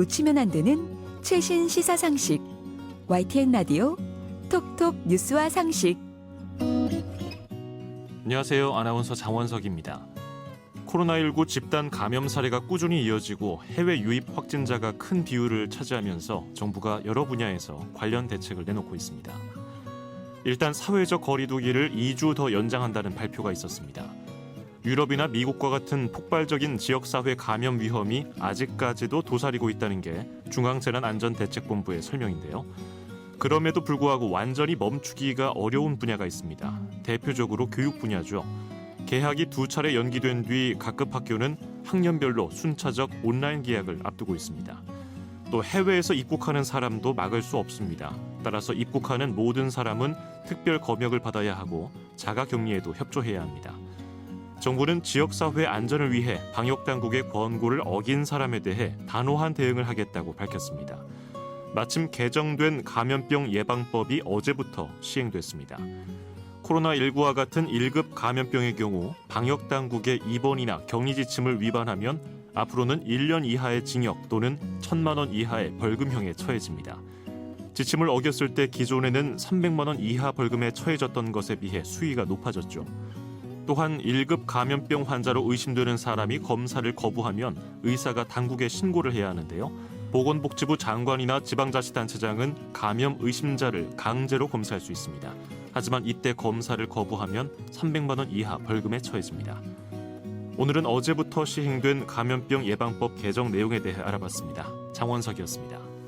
놓치면 안 되는 최신 시사 상식. YTN 라디오 톡톡 뉴스와 상식. 안녕하세요. 아나운서 장원석입니다. 코로나19 집단 감염 사례가 꾸준히 이어지고 해외 유입 확진자가 큰 비율을 차지하면서 정부가 여러 분야에서 관련 대책을 내놓고 있습니다. 일단 사회적 거리두기를 2주 더 연장한다는 발표가 있었습니다. 유럽이나 미국과 같은 폭발적인 지역사회 감염 위험이 아직까지도 도사리고 있다는 게 중앙재난안전대책본부의 설명인데요. 그럼에도 불구하고 완전히 멈추기가 어려운 분야가 있습니다. 대표적으로 교육 분야죠. 개학이 두 차례 연기된 뒤 각급 학교는 학년별로 순차적 온라인 계약을 앞두고 있습니다. 또 해외에서 입국하는 사람도 막을 수 없습니다. 따라서 입국하는 모든 사람은 특별 검역을 받아야 하고 자가 격리에도 협조해야 합니다. 정부는 지역사회 안전을 위해 방역당국의 권고를 어긴 사람에 대해 단호한 대응을 하겠다고 밝혔습니다. 마침 개정된 감염병 예방법이 어제부터 시행됐습니다. 코로나19와 같은 1급 감염병의 경우 방역당국의 입원이나 격리 지침을 위반하면 앞으로는 1년 이하의 징역 또는 1천만 원 이하의 벌금형에 처해집니다. 지침을 어겼을 때 기존에는 300만 원 이하 벌금에 처해졌던 것에 비해 수위가 높아졌죠. 또한 1급 감염병 환자로 의심되는 사람이 검사를 거부하면 의사가 당국에 신고를 해야 하는데요. 보건복지부 장관이나 지방자치단체장은 감염 의심자를 강제로 검사할 수 있습니다. 하지만 이때 검사를 거부하면 300만 원 이하 벌금에 처해집니다. 오늘은 어제부터 시행된 감염병 예방법 개정 내용에 대해 알아봤습니다. 장원석이었습니다.